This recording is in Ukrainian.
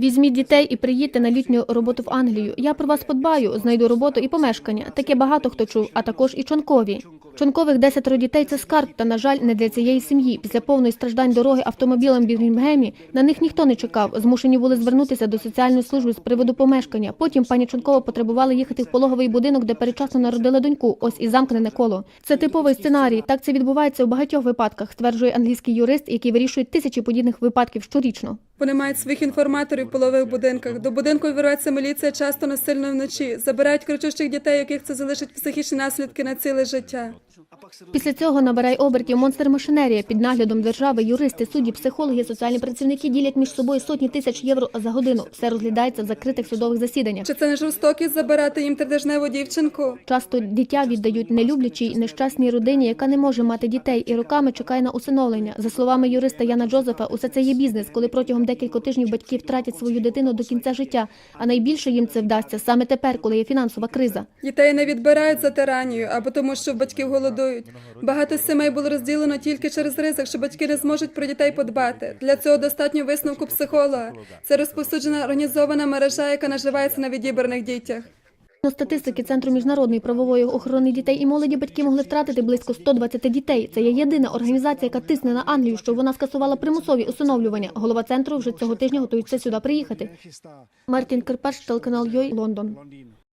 Візьміть дітей і приїдьте на літню роботу в Англію. Я про вас подбаю, знайду роботу і помешкання. Таке багато хто чув, а також і чонкові. Чонкових десятеро дітей це скарб, та на жаль, не для цієї сім'ї. Після повної страждань дороги автомобілем в Бірмінгемі на них ніхто не чекав. Змушені були звернутися до соціальної служби з приводу помешкання. Потім пані Чонкова потребувала їхати в пологовий будинок, де передчасно народила доньку. Ось і замкнене коло. Це типовий сценарій. Так це відбувається у багатьох випадках, стверджує англійський юрист, який вирішує тисячі подібних випадків щорічно. Вони мають своїх інформаторів в полових будинках. До будинку вірветься міліція часто насильно вночі. Забирають кричущих дітей, яких це залишить психічні наслідки на ціле життя. Після цього набирає обертів монстр машинерія під наглядом держави. Юристи, судді, психологи, соціальні працівники ділять між собою сотні тисяч євро за годину. Все розглядається в закритих судових засіданнях. Чи це не жорстокість забирати їм тридежневу дівчинку? Часто дитя віддають нелюблячій нещасній родині, яка не може мати дітей, і роками чекає на усиновлення. За словами юриста Яна Джозефа, усе це є бізнес, коли протягом декількох тижнів батьки втратять свою дитину до кінця життя. А найбільше їм це вдасться саме тепер, коли є фінансова криза. Дітей не відбирають за тиранію або тому, що в батьків голодують. Багато сімей було розділено тільки через ризик, що батьки не зможуть про дітей подбати. Для цього достатньо висновку психолога. Це розповсюджена організована мережа, яка наживається на відібраних дітях. Згідно статистики Центру міжнародної правової охорони дітей і молоді батьки могли втратити близько 120 дітей. Це є єдина організація, яка тисне на Англію, щоб вона скасувала примусові усиновлювання. Голова центру вже цього тижня готується сюди приїхати. Мартін Кирпач, телеканал Йой, Лондон.